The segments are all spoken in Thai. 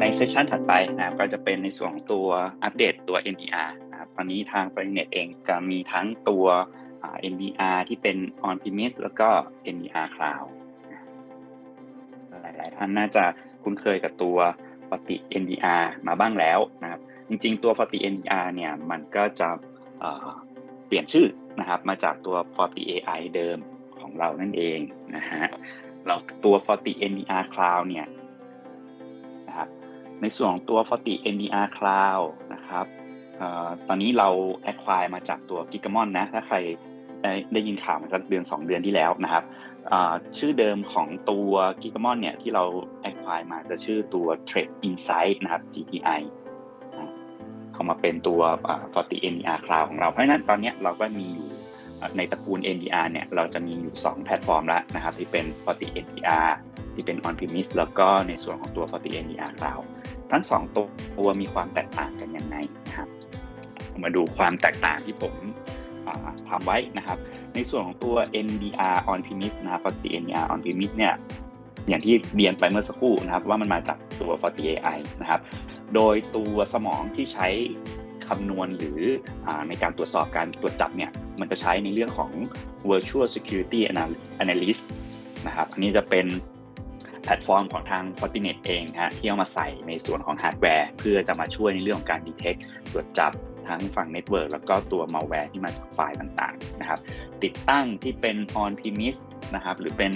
ในเซสชันถัดไปนะครับก็จะเป็นในส่วนของตัวอัปเดตตัว NDR นะครับตอนนี้ทาง p r i n e t เองก็มีทั้งตัว NDR ที่เป็น on premise แล้วก็ NDR cloud หลายๆท่านน่าจะคุ้นเคยกับตัวปฏิ NDR มาบ้างแล้วนะครับ จริงๆ ตัวปฏิ NDR เนี่ยมันก็จะเปลี่ยนชื่อนะครับมาจากตัว Forti AI เดิมของเรานั่นเองนะฮะเราตัว Forti NDR Cloud เนี่ย ในส่วนของตัว Forti NDR Cloud นะครับตอนนี้เรา acquire มาจากตัว Gigamon นะ ถ้าใครได้ยินข่าวมาสักเดือน 2 เดือนที่แล้วนะครับ ชื่อเดิมของตัว Gigamon เนี่ยที่เรา acquire มาจะชื่อตัว Trade Insight นะครับ GTI เข้ามาเป็นตัว Forti NDR Cloud ของเรา เพราะฉะนั้นตอนนี้เราก็มีอยู่ในตระกูล NDR เนี่ยเราจะมีอยู่ 2 แพลตฟอร์มแล้วนะครับที่เป็น Forti NDR ที่เป็น on-premise แล้วก็ในส่วนของตัว Forti NDR Cloud ทั้ง 2 ตัวมีความแตกต่างกันยังไงนะครับมาดูความแตกต่างที่ผมทำไว้นะครับ ในส่วนของตัว NDR on-premise นะครับ Forti NDR on-premise เนี่ยอย่างที่เรียนไปเมื่อสักครู่นะครับ ว่ามันมาจากตัว Forti AI นะครับ โดยตัวสมองที่ใช้คำนวณหรืออในการตรวจสอบการตรวจจับเนี่ยมันจะใช้ในเรื่องของ virtual security analyst นะครับ อันนี้จะเป็น พลตฟอร์มของทาง Fortinet เองฮะที่เอามาใส่ในส่วนของฮาร์ดแวร์เพื่อจะมาช่วยในเรื่องของการ detect ตรวจจับทั้งฝั่งเน็ตเวิร์กแล้วก็ตัว malware ที่มาจากไฟล์ต่างๆนะครับติดตั้งที่เป็น on premise นะครับหรือเป็น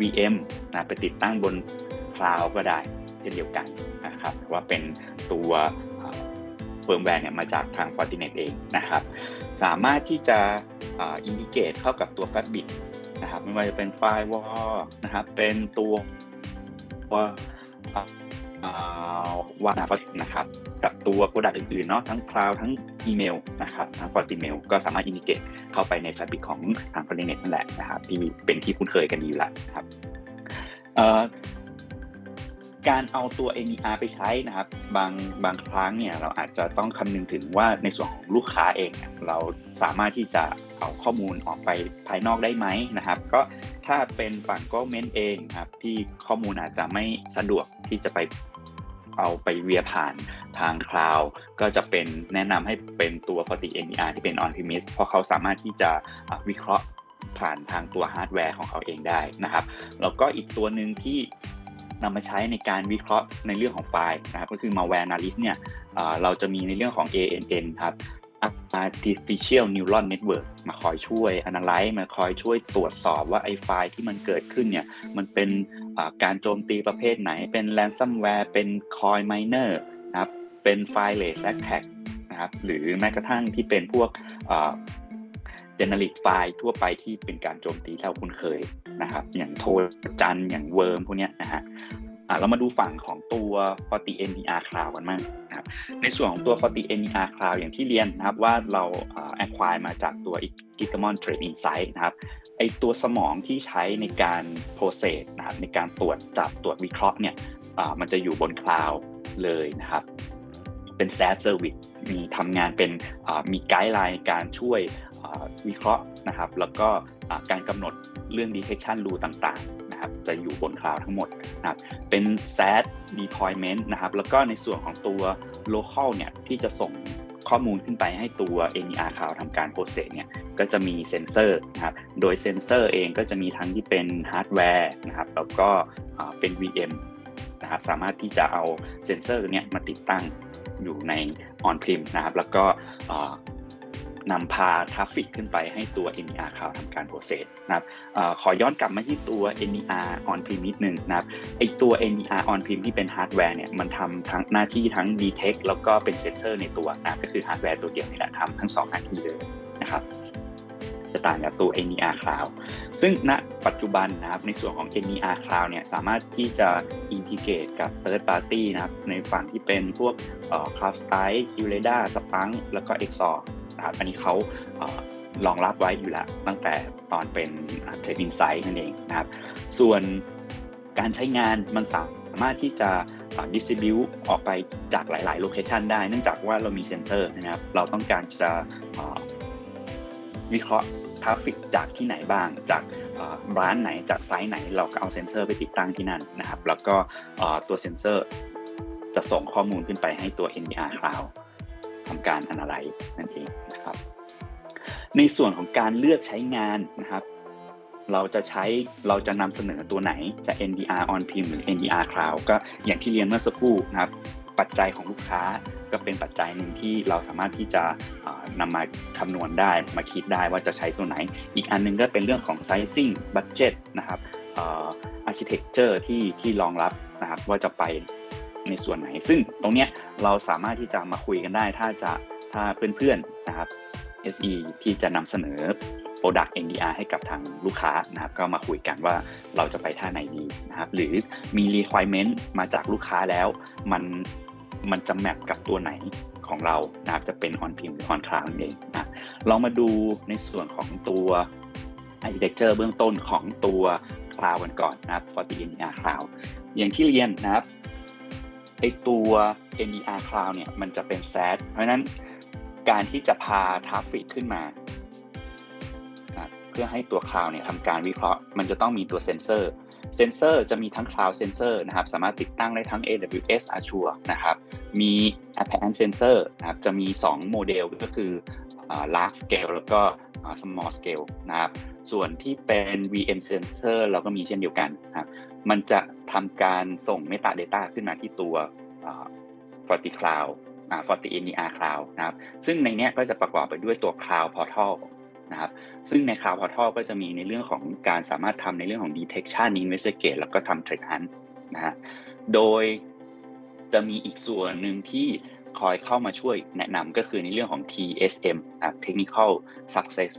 VM นะไปติดตั้งบนคลาวด์ก็ได้เช่นเดียวกันนะครับว่าเป็นตัวเฟิร์มแวร์เนี่ยมาจากทาง Fortinet เองนะครับสามารถที่จะอินดิเกตเข้ากับตัว Fabric นะครับไม่ว่าจะเป็นไฟล์วอลนะครับเป็นตัว ว่าวานาฟนะครับ กับตัวโปรดักต์อื่นๆเนาะทั้งคลาวทั้งอีเมลนะครับทั้งฟอร์ติเมลก็สามารถอินดิเกตเข้าไปในแฟบริกของทาง f o r t i n e t นั่นแหละนะครับที่เป็นที่คุ้นเคยกันดีอยู่แล้วนะครับการเอาตัว NER ไปใช้นะครับ บางบางครั้งเนี่ยเราอาจจะต้องคำนึงถึงว่าในส่วนของลูกค้าเอง เราสามารถที่จะเอาข้อมูลออกไปภายนอกได้ไหมนะครับ ก็ ถ้าเป็นฝั่งก็เมนเองครับที่ข้อมูลอาจจะไม่สะดวกที่จะไปเอาไปเวียผ่านทางคลาวด์ก็จะเป็นแนะนำให้เป็นตัว Forti NER ที่เป็น on premise เพราะเขาสามารถที่จะวิเคราะห์ผ่านทางตัวฮาร์ดแวร์ของเขาเองได้นะครับ แล้วก็อีกตัวหนึ่งที่นำมาใช้ในการวิเคราะห์ในเรื่องของไฟล์นะครับ ก็คือ malware analysis เนี่ยเราจะมีในเรื่องของ ANN ครับ artificial neural network มาคอยช่วย analyze มาคอยช่วยตรวจสอบว่าไอ้ไฟล์ที่มันเกิดขึ้นเนี่ย มันเป็นการโจมตีประเภทไหน เป็น ransomware เป็น coin miner นะครับ เป็น fileless attack นะครับ หรือแม้กระทั่งที่เป็นพวกเจเนริกไฟล์ทั่วไปที่เป็นการโจมตีที่เราคุ้นเคยนะครับ อย่างโทจัน อย่างเวิร์มพวกนี้นะฮะ เรามาดูฝั่งของตัว Forti NDR Cloud กันบ้างนะครับในส่วนของตัว Forti NDR Cloud อย่างที่เรียนนะครับว่าเรา acquire มาจากตัว Gigamon Trade Insight นะครับไอตัวสมองที่ใช้ในการ process นะครับในการตรวจจับตรวจวิเคราะห์เนี่ยมันจะอยู่บนคลาวด์เลยนะครับเป็น SaaS Service มีทำงานเป็นมีไกด์ไลน์การช่วยวิเคราะห์นะครับ แล้วก็การกำหนดเรื่อง detection rule ต่างๆ นะครับจะอยู่บนคลาวด์ทั้งหมดนะครับเป็น SaaS deployment นะครับแล้วก็ในส่วนของตัว local เนี่ยที่จะส่งข้อมูลขึ้นไปให้ตัว NER Cloud ทำการ process เนี่ยก็จะมีเซนเซอร์นะครับ โดยเซนเซอร์เองก็จะมีทั้งที่เป็นฮาร์ดแวร์นะครับแล้วก็เป็น VM นะครับสามารถที่จะเอาเซนเซอร์เนี่ยมาติดตั้งอยู่ใน on prem นะครับแล้วก็ นำพาทราฟฟิกขึ้นไปให้ตัว NER Cloud ทำการโปรเซสนะครับอขอย้อนกลับมาที่ตัว NER on prem นิดนึงนะครับไอตัว NER on prem ที่เป็นฮาร์ดแวร์เนี่ยมันทำทั้งหน้าที่ทั้ง detect แล้วก็เป็นเซนเซอร์ในตัวนะก็คือฮาร์ดแวร์ตัวเดียวนี่แหละทำทั้ง2หน้าที่เลยนะครับจะต่างกับตัว NER Cloud ซึ่งณปัจจุบันนะครับในส่วนของ NER Cloud เนี่ยสามารถที่จะอินทิเกรตกับ Third Party นะครับในฝั่งที่เป็นพวก CloudStrike, Ureda, Splunk แล้วก็ Exor นะครับอันนี้เขารองรับไว้อยู่แล้วตั้งแต่ตอนเป็นเทรดอินไซต์นั่นเองนะครับ ส่วนการใช้งานมันสามารถที่จะดิสติบิวออกไปจากหลาย ๆ โลเคชันได้ เนื่องจากว่าเรามีเซนเซอร์นะครับ เราต้องการจะวิเคราะห์ทราฟฟิกจากที่ไหนบ้าง จากร้านไหน จากไซต์ไหน เราก็เอาเซนเซอร์ไปติดตั้งที่นั่นนะครับ แล้วก็ตัวเซนเซอร์จะจะส่งข้อมูลขึ้นไปให้ตัว NDR Cloud ทำการ analyze นั่นเองนะครับ ในส่วนของการเลือกใช้งานนะครับ เราจะใช้เราจะนำเสนอตัวไหนจะ NDR on prem หรือ NDR cloud ก็อย่างที่เรียนเมื่อสักครู่นะครับ ปัจจัยของลูกค้าก็เป็นปัจจัยหนึ่งที่เราสามารถที่จะนำมาคำนวณได้มาคิดได้ว่าจะใช้ตัวไหน อีกอันนึงก็เป็นเรื่องของ sizing budget นะครับ architecture ที่ที่รองรับนะครับว่าจะไป ในส่วนไหน ซึ่งตรงเนี้ยเราสามารถที่จะมาคุยกันได้ ถ้าจะถ้าเพื่อนๆนะครับ SE ที่จะนำเสนอ Product NDR ให้กับทางลูกค้านะครับ ก็มาคุยกันว่าเราจะไปท่าไหนดีนะครับ หรือมี requirement มาจากลูกค้าแล้ว มันมันจะแมปกับตัวไหนของเรานะครับจะเป็น on prem หรือ on cloud เองนะเรามาดูในส่วนของตัว architecture เบื้องต้นของตัว cloud กันก่อนนะครับ for the NDR cloud อย่างที่เรียนนะครับ ไอตัว NDR cloud เนี่ยมันจะเป็น SaaS เพราะนั้นการที่จะพาทราฟฟิกขึ้นมาเพื่อให้ตัวคลาวเนี่ยทำการวิเคราะห์ มันจะต้องมีตัวเซนเซอร์ เซนเซอร์จะมีทั้ง Cloud Sensor นะครับ สามารถติดตั้งได้ทั้ง AWS Azure นะครับ มี Appliance Sensor นะครับ จะมี 2 โมเดลก็คือ large scale แล้วก็ small scale นะครับ ส่วนที่เป็น VM Sensor เราก็มีเช่นเดียวกันนะครับ มันจะทำการส่ง Meta Data ขึ้นมาที่ตัว Forti Cloud อ่า Forti NER Cloud นะครับ ซึ่งในนี้ก็จะประกอบไปด้วยตัว Cloud Portal นะครับ ซึ่งใน Cloud Portal ก็จะมีในเรื่องของการสามารถทำในเรื่องของ detection investigate แล้วก็ทำ threat hunt นะฮะ โดยจะมีอีกส่วนหนึ่งที่คอยเข้ามาช่วยแนะนำก็คือในเรื่องของ TSM นะครับ Technical Success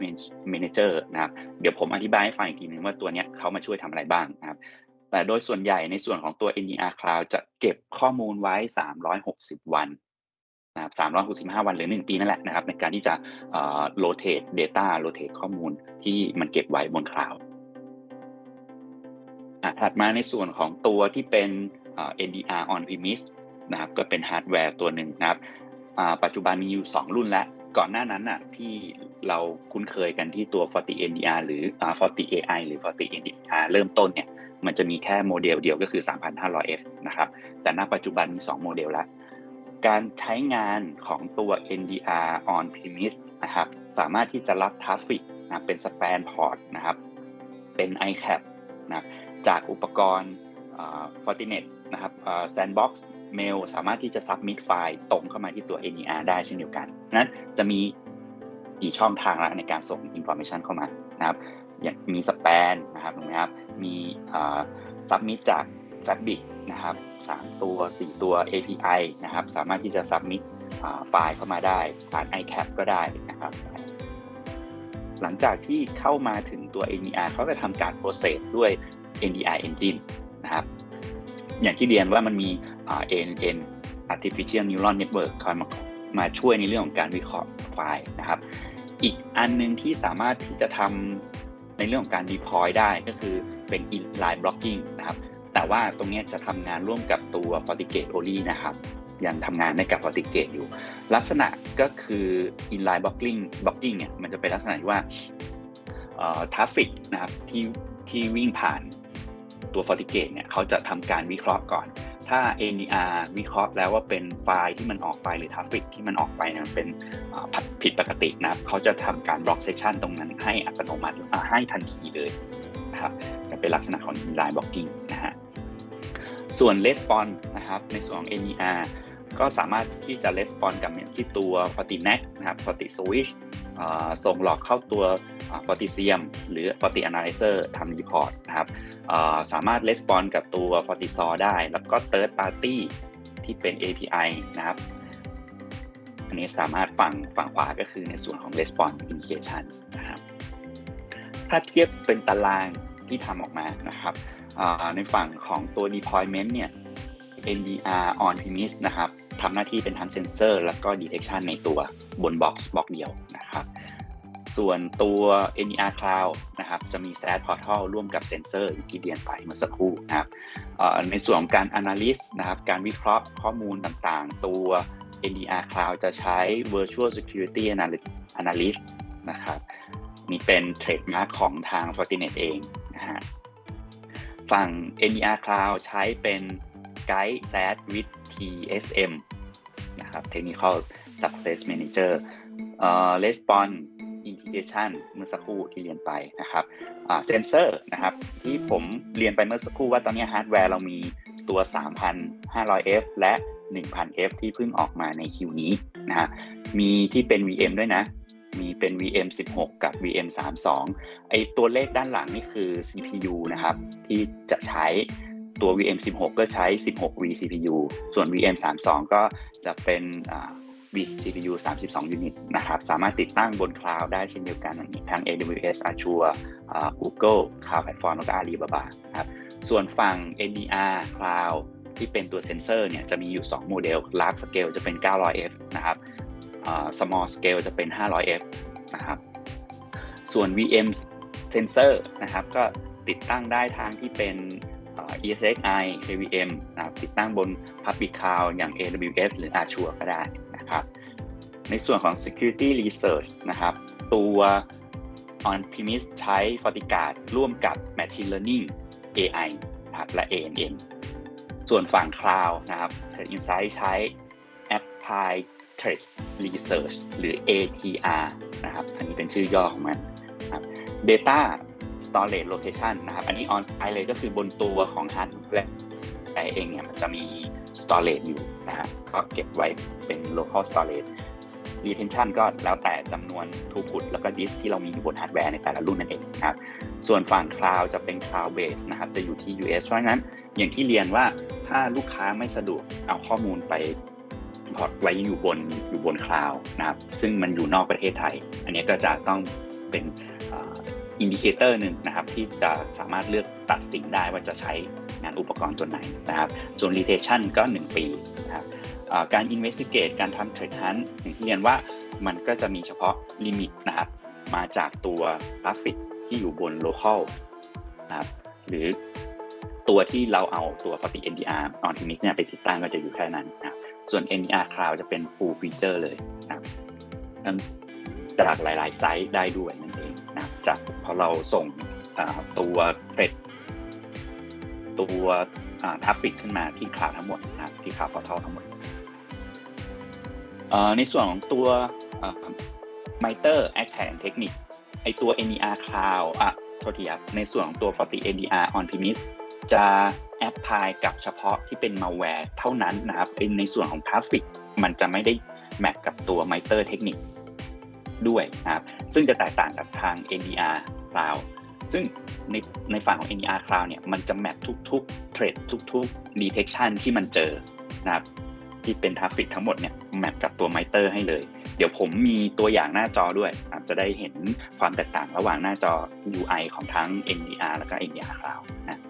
Manager นะครับ เดี๋ยวผมอธิบายให้ฟังอีกทีนึงว่าตัวนี้เขามาช่วยทำอะไรบ้างนะครับ แต่โดยส่วนใหญ่ในส่วนของตัว NER Cloud จะเก็บข้อมูลไว้ 360 วันนะครับ365 วันหรือ 1 ปีนั่นแหละนะครับ ในการที่จะ rotate data rotate ข้อมูลที่มันเก็บไว้บนคลาวด์ถัดมาในส่วนของตัวที่เป็น NDR on premise นะครับก็เป็นฮาร์ดแวร์ตัวหนึ่งนะครับปัจจุบันมีอยู่ 2 รุ่นแล้ว ก่อนหน้านั้นน่ะที่เราคุ้นเคยกันที่ตัว 40 NDR หรือ40 AI หรือ40 NDR เริ่มต้นเนี่ย มันจะมีแค่โมเดลเดียวก็คือ 3,500F นะครับ แต่ณปัจจุบันมี 2 โมเดลแล้วการใช้งานของตัว NDR on premise นะครับ สามารถที่จะรับทราฟฟิกนะเป็น span port นะครับ เป็น iCap นะจากอุปกรณ์ Fortinet นะครับ Sandbox Mail สามารถที่จะ submit ไฟล์ตรงเข้ามาที่ตัว NER ได้เช่นเดียวกัน นั้นจะมีกี่ช่องทางละในการส่ง information เข้ามานะครับ อย่างมีสแปนนะครับถูกไหมครับมีซับมิตจาก Fabric นะครับ3ตัว 4 ตัว API นะครับสามารถที่จะ submit ไฟล์เข้ามาได้ผ่าน iCap ก็ได้นะครับ หลังจากที่เข้ามาถึงตัว NDR เขาจะทำการ process ด้วย NDR engine นะครับ อย่างที่เรียนว่ามันมี ANN artificial neural network คอยมามาช่วยในเรื่องของการวิเคราะห์ไฟล์นะครับ อีกอันนึงที่สามารถที่จะทำ ในเรื่องของการ deploy ได้ก็คือเป็น inline blocking นะครับ แต่ว่าตรงนี้จะทำงานร่วมกับตัว FortiGate only นะครับ ยังทำงานในกับ FortiGate อยู่ ลักษณะก็คือ inline blocking blocking เนี่ยมันจะเป็นลักษณะที่ว่าทราฟฟิกนะครับที่ที่วิ่งผ่านตัว FortiGate เนี่ยเขาจะทำการวิเคราะห์ก่อน ถ้า NDR วิเคราะห์แล้วว่าเป็นไฟล์ที่มันออกไปหรือทราฟฟิกที่มันออกไปเนี่ยมันเป็นผิดปกตินะครับเขาจะทำการบล็อกเซสชันตรงนั้นให้อัตโนมัติให้ทันทีเลยนะครับจะเป็นลักษณะของ inline blocking นะฮะส่วน response นะครับในส่วนของ NER ก็สามารถที่จะ response กับที่ตัว FortiNAC นะครับ FortiSwitch ส่งหลอกเข้าตัว Fortisium หรือ Forti Analyzer ทำ report นะครับสามารถ response กับตัว FortiSOR ได้ แล้วก็ third party ที่เป็น API นะครับอันนี้สามารถฝั่งฝั่งขวาก็คือในส่วนของ response indication นะครับถ้าเทียบเป็นตารางที่ทำออกมานะครับในฝั่งของตัว deployment เนี่ย NDR on premise นะครับ ทำหน้าที่เป็นทั้งเซนเซอร์แล้วก็ detection ในตัวบนบ็อกซ์บล็อกเดียวนะครับ ส่วนตัว NER Cloud นะครับจะมี SaaS Portal ร่วมกับเซนเซอร์ที่เรียนไปเมื่อสักครู่นะครับในส่วนของการ Analyst นะครับการวิเคราะห์ข้อมูลต่างๆ ตัว NDR Cloud จะใช้ Virtual Security Analyst นะครับนี่เป็นเทรดมาร์กของทาง Fortinet เองนะฮะฝั่ง NDR Cloud ใช้เป็น Guide SaaS with TSM นะครับ Technical Success Manager เอ่อ Response Integration เมื่อสักครู่ที่เรียนไปนะครับเซนเซอร์นะครับ ที่ผมเรียนไปเมื่อสักครู่ว่าตอนนี้ฮาร์ดแวร์เรามีตัว 3,500F และ 1,000F ที่เพิ่งออกมาในคิวนี้นะฮะมีที่เป็น VM ด้วยนะ มีเป็น VM 16 กับ VM 32ไอตัวเลขด้านหลังนี่คือ CPU นะครับ ที่จะใช้ ตัว VM 16 ก็ใช้ 16 vCPU ส่วน VM 32 ก็จะเป็น vCPU 32 ยูนิตนะครับ สามารถติดตั้งบนคลาวด์ได้เช่นเดียวกันทั้ง AWS Azure Google Cloud Platform แล้วก็ Alibaba ครับ ส่วนฝั่ง NDR Cloud ที่เป็นตัวเซนเซอร์เนี่ยจะมีอยู่ 2 โมเดล Large Scale จะเป็น 900F นะครับ Small Scale จะเป็น 500F นะครับ ส่วน VM Sensor นะครับ ก็ติดตั้งได้ทางที่เป็น ESXi KVM นะครับติดตั้งบน Public Cloud อย่าง AWS หรือ Azure ก็ได้นะครับ ในส่วนของ Security Research นะครับ ตัว On-premise ใช้ FortiGuard ร่วมกับ Machine Learning AI ครับและ ANN ส่วนฝั่ง Cloud นะครับ Threat Insight ใช้ Apply Threat Research หรือ ATR นะครับ อันนี้เป็นชื่อย่อของมันครับ Data storage location นะครับ อันนี้ on site เลยก็คือบนตัวของ hardware แต่เองเนี่ยมันจะมี storage อยู่นะฮะก็เก็บไว้เป็น local storage retention ก็แล้วแต่จำนวน throughput แล้วก็ disk ที่เรามีอยู่บนฮาร์ดแวร์ในแต่ละรุ่นนั่นเองนะครับ ส่วนฝั่ง cloud จะเป็น cloud base นะครับ จะอยู่ที่ US เพราะงั้นอย่างที่เรียนว่าถ้าลูกค้าไม่สะดวกเอาข้อมูลไปพอร์ตไว้อยู่บนอยู่บนคลาวนะครับซึ่งมันอยู่นอกประเทศไทย อันนี้ก็จะต้องเป็น อินดิเคเตอร์หนึ่งนะครับที่จะสามารถเลือกตัดสินได้ว่าจะใช้งานอุปกรณ์ตัวไหนนะครับส่วน retention ก็ 1 ปีนะครับการ investigate การทำ trade hunt อย่างที่เรียนว่ามันก็จะมีเฉพาะลิมิตนะครับมาจากตัวกราฟิกที่อยู่บน local นะครับหรือตัวที่เราเอาตัว Forti NDR on premise เนี่ยไปติดตั้งก็จะอยู่แค่นั้นนะครับส่วน NDR Cloud จะเป็น full feature เลยนะครับ จากหลาย ๆ ไซต์ได้ด้วยนั่นเองนะครับจากพอเราส่งตัวเทรดตัวทัฟฟิกขึ้นมาที่คลาวทั้งหมดนะครับที่คลาวพอร์ทัลทั้งหมดในส่วนของตัว Miter Attack and Technique ไอตัว NDR Cloud อะโทษทีครับในส่วนของตัว Forti NDR on premise จะแอปพลายกับเฉพาะที่เป็นมาแวร์เท่านั้นนะครับในส่วนของทราฟฟิกมันจะไม่ได้แมทกับตัว Miter เทคนิค ด้วยนะครับซึ่งจะแตกต่างกับทาง NDR Cloud ซึ่งในในฝั่งของ NDR Cloud เนี่ยมันจะแมททุกๆเทรดทุกๆ detection ที่มันเจอนะครับที่เป็นทราฟฟิกทั้งหมดเนี่ยแมทกับตัว Miter ให้เลย เดี๋ยวผมมีตัวอย่างหน้าจอด้วยจะได้เห็นความแตกต่างระหว่างหน้าจอ UI ของทั้ง NDR แล้วก็ NDR Cloud นะ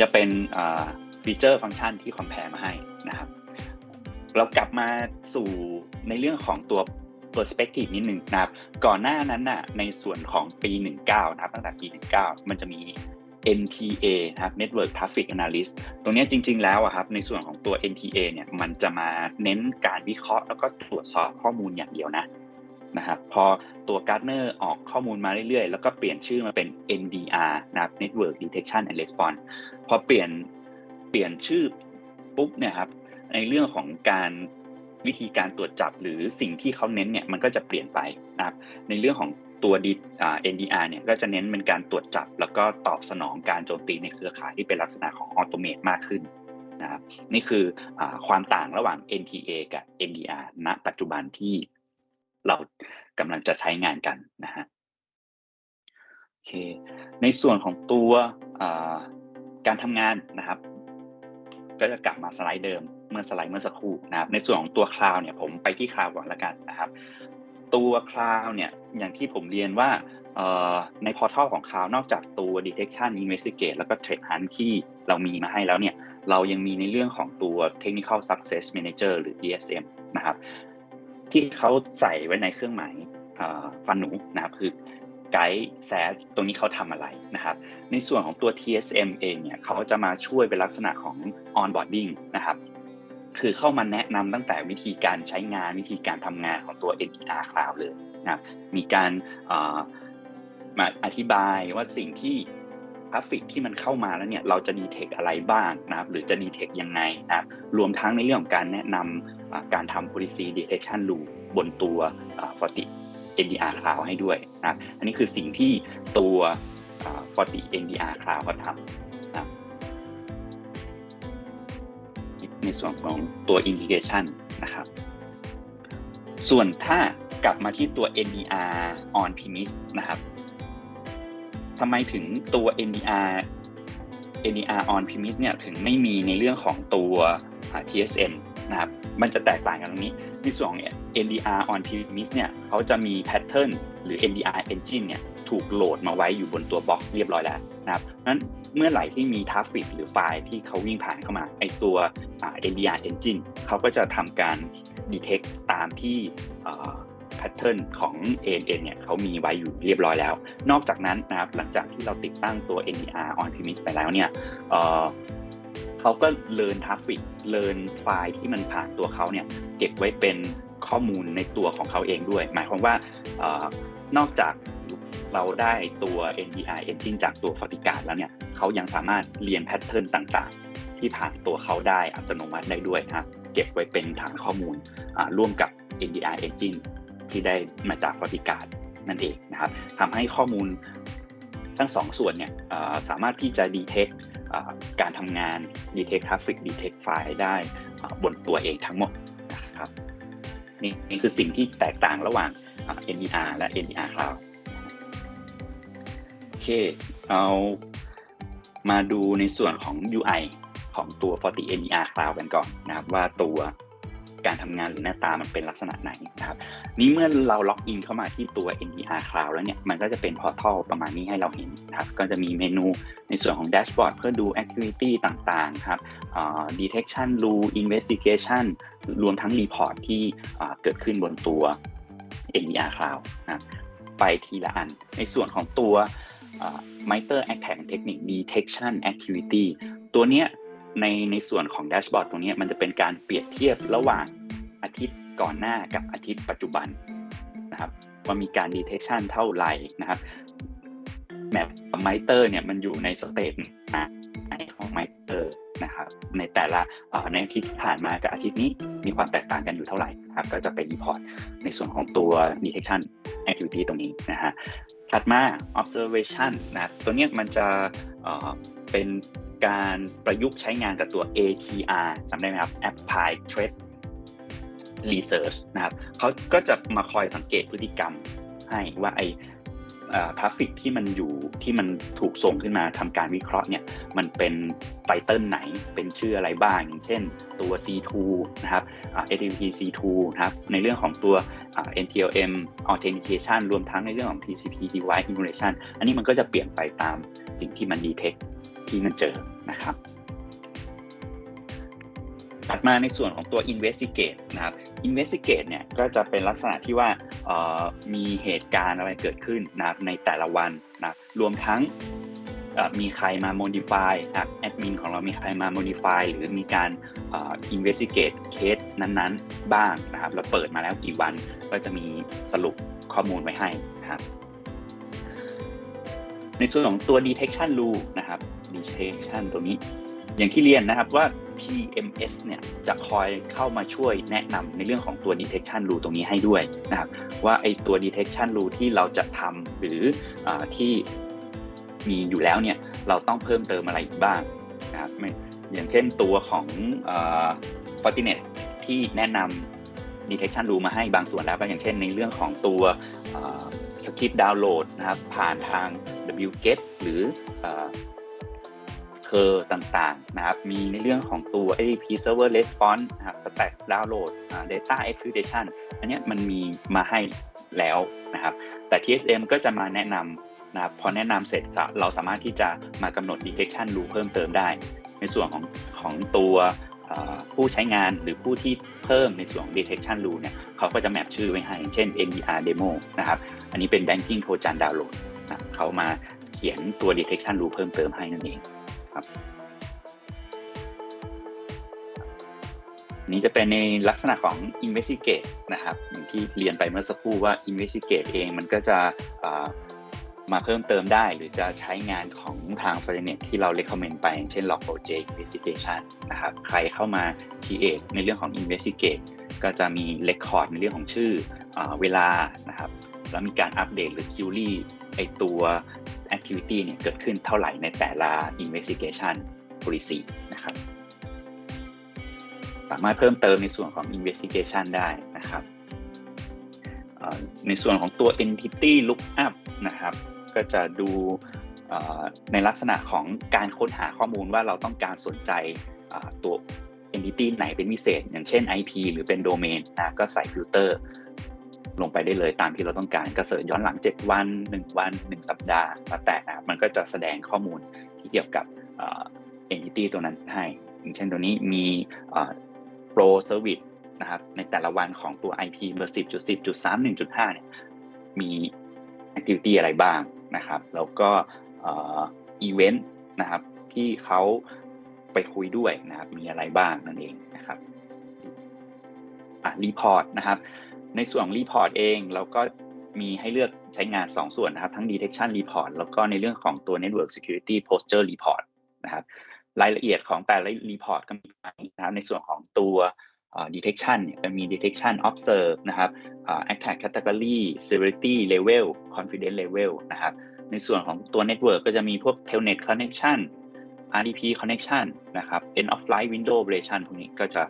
จะเป็นฟีเจอร์ฟังก์ชันที่คอมเพลมาให้นะครับ เรากลับมาสู่ในเรื่องของตัว perspective นิดหนึ่งนะครับ ก่อนหน้านั้นน่ะในส่วนของปี 19 นะครับตั้งแต่ปี 19 มันจะมี NTA นะครับ Network Traffic Analyst ตรงนี้จริง ๆ แล้วครับ ในส่วนของตัว NTA เนี่ยมันจะมาเน้นการวิเคราะห์ แล้วก็ตรวจสอบข้อมูลอย่างเดียวนะนะครับพอตัว Gartner ออกข้อมูลมาเรื่อยๆ แล้วก็เปลี่ยนชื่อมาเป็น NDR นะครับ Network Detection and Response พอเปลี่ยนเปลี่ยนชื่อปุ๊บเนี่ยครับ ในเรื่องของการวิธีการตรวจจับหรือสิ่งที่เขาเน้นเนี่ยมันก็จะเปลี่ยนไปนะครับในเรื่องของตัว NDR เนี่ยก็จะเน้นเป็นการตรวจจับ แล้วก็ตอบสนองการโจมตีในเครือข่ายที่เป็นลักษณะของออโตเมตมากขึ้นนะครับนี่คืออความต่างระหว่าง NTA กับ NDR ณ ปัจจุบันที่เรากำลังจะใช้งานกันนะฮะโอเคในส่วนของตัวการทำงานนะครับ ก็จะกลับมาสไลด์เดิม เมื่อสไลด์เมื่อสักครู่นะครับในส่วนของตัวคลาวเนี่ยผมไปที่คลาวก่อนละกันนะครับ ตัวคลาวเนี่ยอย่างที่ผมเรียนว่าในพอร์ทัลของคลาว นอกจากตัว detection investigate แล้วก็ trade hunt ที่เรามีมาให้แล้วเนี่ยเรายังมีในเรื่องของตัว technical success manager หรือ DSM นะครับที่เขาใส่ไว้ในเครื่องหมายฟันหนูนะครับคือไกด์แซดตรงนี้เขาทำอะไรนะครับ ในส่วนของตัว TSM เองเนี่ยเขาจะมาช่วยเป็นลักษณะของ onboarding นะครับ คือเข้ามาแนะนำตั้งแต่วิธีการใช้งานวิธีการทำงานของตัว NDR Cloud เลยนะครับมีการมาอธิบายว่าสิ่งที่ทราฟฟิกที่มันเข้ามาแล้วเนี่ยเราจะดีเทคอะไรบ้างนะครับหรือจะดีเทคยังไงนะครับรวมทั้งในเรื่องของการแนะนำการทำ policy detection rule บนตัว Forti NDR Cloud ให้ด้วยนะอันนี้คือสิ่งที่ตัว Forti NDR Cloud เขาทำ ในส่วนของตัว integration นะครับ ส่วนถ้ากลับมาที่ตัว NDR on premise นะครับทำไมถึงตัว NDR NDR on premise เนี่ยถึงไม่มีในเรื่องของตัว TSM นะครับ มันจะแตกต่างกันตรงนี้ ในส่วนของ NDR on premise เนี่ยเขาจะมี pattern หรือ NDR engine เนี่ย ถูกโหลดมาไว้อยู่บนตัว box เรียบร้อยแล้วนะครับนั้นเมื่อไหร่ที่มีทราฟฟิกหรือไฟล์ที่เขาวิ่งผ่านเข้ามาไอตัว NDR engine เขาก็จะทำการ detect ตามที่แพทเทิร์นของ ANN เนี่ยเขามีไว้อยู่เรียบร้อยแล้ว นอกจากนั้นนะครับหลังจากที่เราติดตั้งตัว NDR on premise ไปแล้วเนี่ยเขาก็เลินทราฟฟิกเลินไฟล์ที่มันผ่านตัวเขาเนี่ยเก็บไว้เป็นข้อมูลในตัวของเขาเองด้วย หมายความว่านอกจาก เราได้ตัว NDR engine จากตัว f o r t i g a r d แล้วเนี่ยเขายังสามารถเรียนแพทเทิร์นต่างๆ ที่ผ่านตัวเขาได้อัตโนมัติได้ด้วยนะเก็บไว้เป็นฐานข้อมูลร่วมกับ NDR engine ที่ได้มาจากปฏิการนั่นเองนะครับทำให้ข้อมูลทั้งสองส่วนเนี่ยสามารถที่จะดีเทคการทำงานดีเทคทราฟฟิกดีเทคไฟล์ได้บนตัวเองทั้งหมดนะครับนี่คือสิ่งที่แตกต่างระหว่าง NDR และ NDR Cloud เคเอามาดูในส่วนของ UI ของตัว Forti NDR Cloud กันก่อนนะครับว่าตัวการทำงานหรือหน้าตามันเป็นลักษณะไหนนะครับ นี้เมื่อเราล็อกอินเข้ามาที่ตัว NDR Cloud แล้วเนี่ย มันก็จะเป็นพอร์ทัลประมาณนี้ให้เราเห็นนะครับ ก็จะมีเมนูในส่วนของแดชบอร์ดเพื่อดู Activity ต่างๆ ครับ Detection Rule Investigation รวมทั้ง Report ที่เกิดขึ้นบนตัว NDR Cloud นะไปทีละอัน ในส่วนของตัว Miter Attack Technique Detection Activity ตัวเนี้ยในในส่วนของแดชบอร์ดตรงนี้มันจะเป็นการเปรียบเทียบระหว่างอาทิตย์ก่อนหน้ากับอาทิตย์ปัจจุบันนะครับว่ามีการดีเทคชันเท่าไหร่นะครับแมปไมเตอร์เนี่ยมันอยู่ในสเตจ ไหนของไมเตอร์นะครับในแต่ละในอาทิตย์ที่ผ่านมากับอาทิตย์นี้มีความแตกต่างกันอยู่เท่าไหร่ครับก็จะไปรีพอร์ตในส่วนของตัว detection activity ตรงนี้นะฮะถัดมา observation นะตัวนี้มันจะเป็นการประยุกต์ใช้งานกับตัว ATR จำได้ไหมครับ Applied Threat Research นะครับเขาก็จะมาคอยสังเกตพฤติกรรมให้ว่าไอ ทราฟฟิกที่มันอยู่ที่มันถูกส่งขึ้นมาทำการวิเคราะห์เนี่ยมันเป็นไตเติลไหนเป็นชื่ออะไรบ้าง อย่างเช่นตัว C2 นะครับ HTTP C2 นะครับในเรื่องของตัว NTLM authentication รวมทั้งในเรื่องของ TCP device emulation อันนี้มันก็จะเปลี่ยนไปตามสิ่งที่มัน detect ที่มันเจอนะครับ ถัดมาในส่วนของตัว investigate นะครับ investigate เนี่ยก็จะเป็นลักษณะที่ว่ามีเหตุการณ์อะไรเกิดขึ้นนะในแต่ละวันนะรวมทั้งมีใครมา modify ครับแอดมินของเรามีใครมา modify หรือมีการ investigate เคสนั้นๆ บ้างนะครับแล้วเปิดมาแล้วกี่วันก็จะมีสรุปข้อมูลไว้ให้นะครับ ในส่วนของตัว detection rule นะครับ detection ตัวนี้ อย่างที่เรียนนะครับว่า PMS เนี่ยจะคอยเข้ามาช่วยแนะนำในเรื่องของตัว detection rule ตรงนี้ให้ด้วยนะครับว่าไอตัว detection rule ที่เราจะทำหรืออที่มีอยู่แล้วเนี่ยเราต้องเพิ่มเติมอะไรบ้างนะครับอย่างเช่นตัวของ Fortinet ที่แนะนำ detection rule มาให้บางส่วนแล้วอย่างเช่นในเรื่องของตัวสคริปต์ดาวน์โหลดนะครับผ่านทาง wget หรือ เคอต่างๆ นะครับ มีในเรื่องของตัว ADP server response นะครับ stack download data exfiltration อันนี้มันมีมาให้แล้วนะครับ แต่ TSM ก็จะมาแนะนำนะครับ พอแนะนำเสร็จเราสามารถที่จะมากำหนด detection rule เพิ่มเติมได้ ในส่วนของของตัวผู้ใช้งานหรือผู้ที่เพิ่มในส่วน detection rule เนี่ยเขาก็จะแมปชื่อไว้ให้ เช่น NDR demo นะครับ อันนี้เป็น banking trojan download นะเขามาเขียนตัว detection rule เพิ่มเติมให้นั่นเอง ครับ นี้จะเป็นในลักษณะของ investigate นะครับอย่างที่เรียนไปเมื่อสักครู่ว่า investigate เองมันก็จะมาเพิ่มเติมได้หรือจะใช้งานของทาง f o r e n e t ที่เรา recommend ไปเช่น Log4j investigation นะครับ ใครเข้ามา create ในเรื่องของ investigate ก็จะมี record ในเรื่องของชื่ออเวลานะครับ แล้วมีการอัปเดตหรือ query ไอตัว activity เนี่ยเกิดขึ้นเท่าไหร่ในแต่ละ investigation policy นะครับ สามารถเพิ่มเติมในส่วนของ investigation ได้นะครับ ในส่วนของตัว entity lookup นะครับ ก็จะดูในลักษณะของการค้นหาข้อมูลว่าเราต้องการสนใจตัว entity ไหนเป็นพิเศษ อย่างเช่น IP หรือเป็นโดเมนนะก็ใส่ฟิลเตอร์ ลงไปได้เลยตามที่เราต้องการก็เสิร์ชย้อนหลัง 7 วัน 1 วัน 1 สัปดาห์แล้วแต่นะมันก็จะแสดงข้อมูลที่เกี่ยวกับ entity ตัวนั้นให้อย่างเช่นตัวนี้มี pro service นะครับในแต่ละวันของตัว IP เบอร์ 10.10.3 1.5 เนี่ยมี activity อะไรบ้างนะครับ แล้วก็อีเวนต์นะครับที่เขาไปคุยด้วยนะครับ มีอะไรบ้างนั่นเองนะครับอะรีพอร์ตนะครับ ในส่วนของรีพอร์ตเองเราก็มีให้เลือกใช้งาน 2 ส่วนนะครับ ทั้ง detection report แล้วก็ในเรื่องของตัว network security posture report นะครับ รายละเอียดของแต่ละรีพอร์ตก็มีนะครับในส่วนของตัว detection เนี่ยจะมี detection observe นะครับ attack category severity level confidence level นะครับ ในส่วนของตัว network ก็จะมีพวก telnet connection RDP connection นะครับ end of life window operation พวกนี้ก็จะ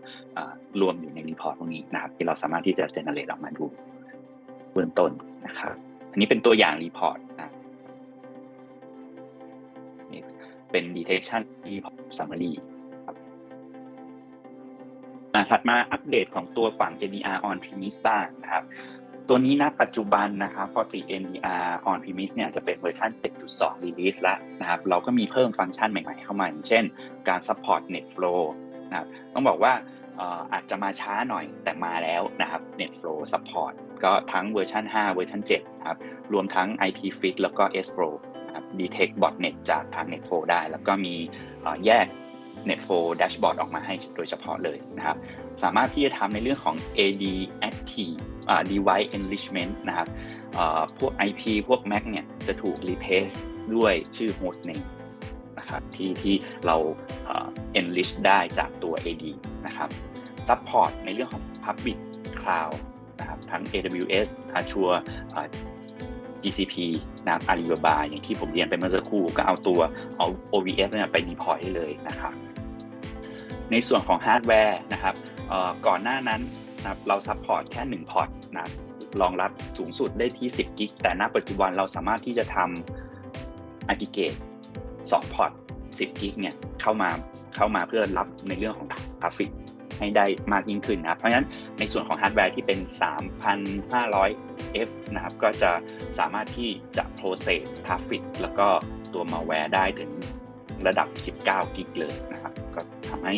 รวมอยู่ในรีพอร์ตพวกนี้นะครับ ที่เราสามารถที่จะ generate ออกมาดูเบื้องต้นนะครับ อันนี้เป็นตัวอย่างรีพอร์ตนะเป็น detection report summary ถัดมาอัปเดตของตัวฝั่ง NDR on premise บ้างนะครับ ตัวนี้นะปัจจุบันนะครับปกติ NDR on premise เนี่ยจะเป็นเวอร์ชัน7.2 release แล้วนะครับเราก็มีเพิ่มฟังก์ชันใหม่ๆเข้ามาอย่างเช่น การ support net flow นะครับต้องบอกว่าอาจจะมาช้าหน่อยแต่มาแล้วนะครับ net flow support ก็ทั้งเวอร์ชัน5 เวอร์ชัน7นะครับรวมทั้ง IP fit แล้วก็ S flow นะครับ detect botnet จากทาง net flow ได้ แล้วก็มีแยก Net4 Dashboard ออกมาให้โดยเฉพาะเลยนะครับ สามารถที่จะทำในเรื่องของ AD Active Device Enrichment นะครับพวก IP พวก Mac เนี่ยจะถูก replace ด้วยชื่อ hostname นะครับที่ที่เรา enrich ได้จากตัว AD นะครับ support ในเรื่องของ Public Cloud นะครับทั้ง AWS Azure GCP นะครับ Alibaba อย่างที่ผมเรียนไปเมื่อสักครู่ก็เอาตัวเอา OVF เนี่ยไปดีพอยได้เลยนะครับ ในส่วนของฮาร์ดแวร์นะครับก่อนหน้านั้น นะเราซัพพอร์ตแค่ 1 พอร์ตนะรองรับสูงสุดได้ที่ 10 กิก แต่ณปัจจุบันเราสามารถที่จะทำอาร์กิเกต2พอร์ต 10 กิกเนี่ยเข้ามาเข้ามาเพื่อรับในเรื่องของทราฟฟิกให้ได้มากยิ่งขึ้นนะเพราะฉะนั้นในส่วนของฮาร์ดแวร์ที่เป็น 3,500 F นะครับก็จะสามารถที่จะ process traffic แล้วก็ตัว malware ได้ถึงระดับ 19 กิกเลยนะครับ ก็ทำให้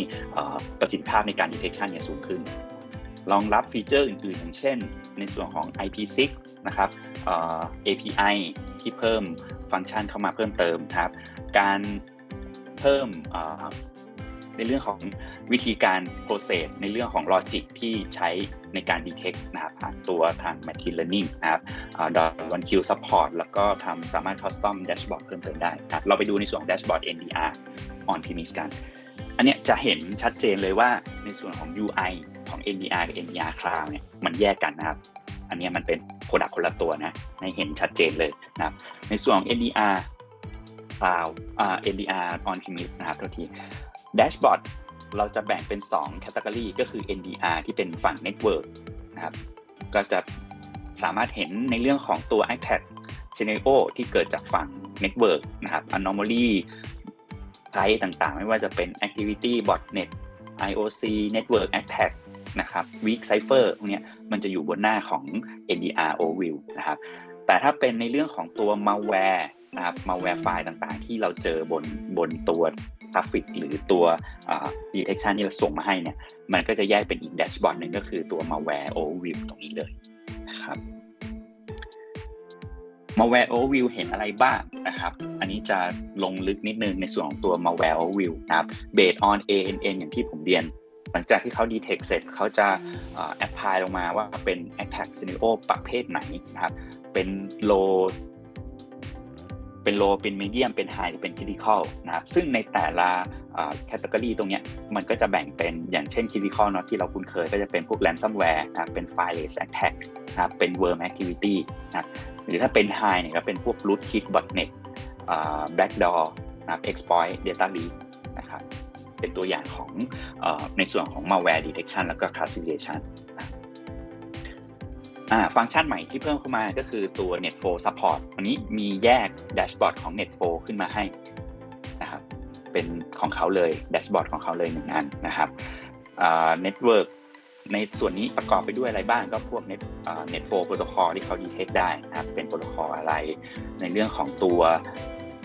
ประสิทธิภาพในการ detection เนี่ยสูงขึ้น รองรับฟีเจอร์อื่นๆ อย่างเช่น ในส่วนของ IP6 นะครับ API ที่เพิ่มฟังก์ชันเข้ามาเพิ่มเติมครับ การเพิ่มในเรื่องของวิธีการ process ในเรื่องของ logic ที่ใช้ในการ detect นะครับผ่านตัวทาง machine learning นะครับดอทวันคิว support แล้วก็ทำสามารถ custom dashboard เพิ่มเติมได้ครับเราไปดูในส่วน dashboard NDR on premise กัน อันนี้จะเห็นชัดเจนเลยว่าในส่วนของ UI ของ NDR กับ NDR Cloud เนี่ยมันแยกกันนะครับอันนี้มันเป็นโปรดักคนละตัวนะให้เห็นชัดเจนเลยนะครับ ในส่วนของ NDR Cloud อ่า NDR on premise นะครับทัวทีแดชบอร์ดเราจะแบ่งเป็น2 category ก็คือ NDR ที่เป็นฝั่ง Network นะครับ ก็จะสามารถเห็นในเรื่องของตัว attack scenario ที่เกิดจากฝั่ง Network นะครับ anomaly ไทต่างๆ ไม่ว่าจะเป็น activity botnet IOC network attack นะครับ weak cipher พวกนี้มันจะอยู่บนหน้าของ NDR overview นะครับ แต่ถ้าเป็นในเรื่องของตัว malware นะครับ malware ไฟล์ต่างๆ ที่เราเจอบนบนตัวกราฟิกหรือตัว detection ที่เราส่งมาให้เนี่ย มันก็จะแยกเป็นอีกแดชบอร์ดหนึ่งก็คือตัว malware overview ตรงนี้เลยนะครับ malware overview เห็นอะไรบ้างนะครับ อันนี้จะลงลึกนิดนึงในส่วนของตัว malware overview นะครับ based on ANN อย่างที่ผมเรียน หลังจากที่เขา detect เสร็จเขาจะ apply ลงมาว่าเป็น attack scenario ประเภทไหนนะครับ เป็น low เป็น low เป็น medium เป็น high หรือเป็น critical นะครับ ซึ่งในแต่ละแคตตาล็อตรงนี้มันก็จะแบ่งเป็นอย่างเช่น critical เนาะที่เราคุ้นเคยก็จะเป็นพวก ransomware นะเป็น fileless attack นะครับเป็น worm activity นะครับหรือถ้าเป็น high เนี่ยก็เป็นพวก rootkit botnet backdoor นะครับ exploit data leak นะครับ เป็นตัวอย่างของอในส่วนของ malware detection แล้วก็ classification ฟังก์ชันใหม่ที่เพิ่มเข้ามาก็คือตัว Netflow Support วันนี้มีแยกแดชบอร์ดของ Netflow ขึ้นมาให้นะครับ เป็นของเขาเลยแดชบอร์ดของเขาเลยหนึ่งอันนะครับเน็ตเวิร์กในส่วนนี้ประกอบไปด้วยอะไรบ้างก็พวก Net Netflow Protocol ที่เขาดีเทคได้นะครับ เป็นโปรโตคอลอะไร ในเรื่องของตัว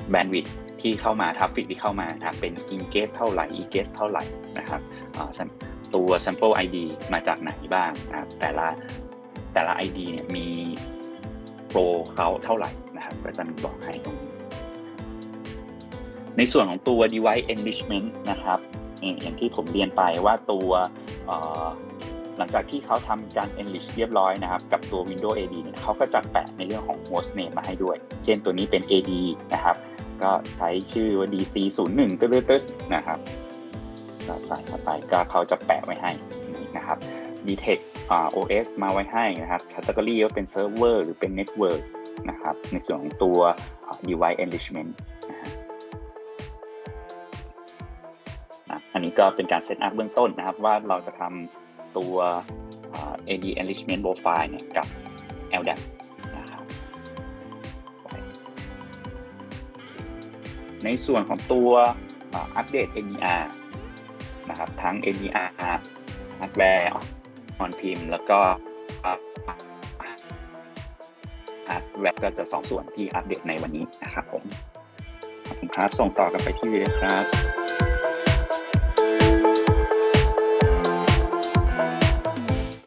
แบนด์วิด ที่เข้ามาทัฟฟิกที่เข้ามานะครับเป็น in g a t e เท่าไหร่ e g a t e เท่าไหร่นะครับตัว sample ID มาจากไหนบ้างนะครับแต่ละแต่ละ ID เนี่ยมีโปรเขาเท่าไหร่นะครับก็จะมีบอกให้ตรงนี้ในส่วนของตัว device enrichment นะครับอย่างที่ผมเรียนไปว่าตัวหลังจากที่เขาทำการ enrich เรียบร้อยนะครับ กับตัว Windows AD เนี่ยเขาก็จะแปะในเรื่องของ host name มาให้ด้วย เช่นตัวนี้เป็น AD นะครับ ก็ใช้ชื่อว่า DC 0 1ตึ๊ดๆนะครับเราใส่เข้าไปก็เขาจะแปะไว้ให้นะครับ detect OS มาไว้ให้นะครับ category ว่าเป็นเซิร์ฟเวอร์หรือเป็นเน็ตเวิร์กนะครับ ในส่วนของตัว device enrichment นะอันนี้ก็เป็นการเซตอัพเบื้องต้นนะครับ ว่าเราจะทำตัว AD enrichment profile เนี่ยกับ LDAP ในส่วนของตัวอัปเดต NDR นะครับทั้ง NDR hardware ออนพิมพ์แล้วก็ฮาร์ดแวบก็จะสองส่วนที่อัปเดตในวันนี้นะครับผมขอบคุณครับ ส่งต่อกันไปที่วีเลยครับ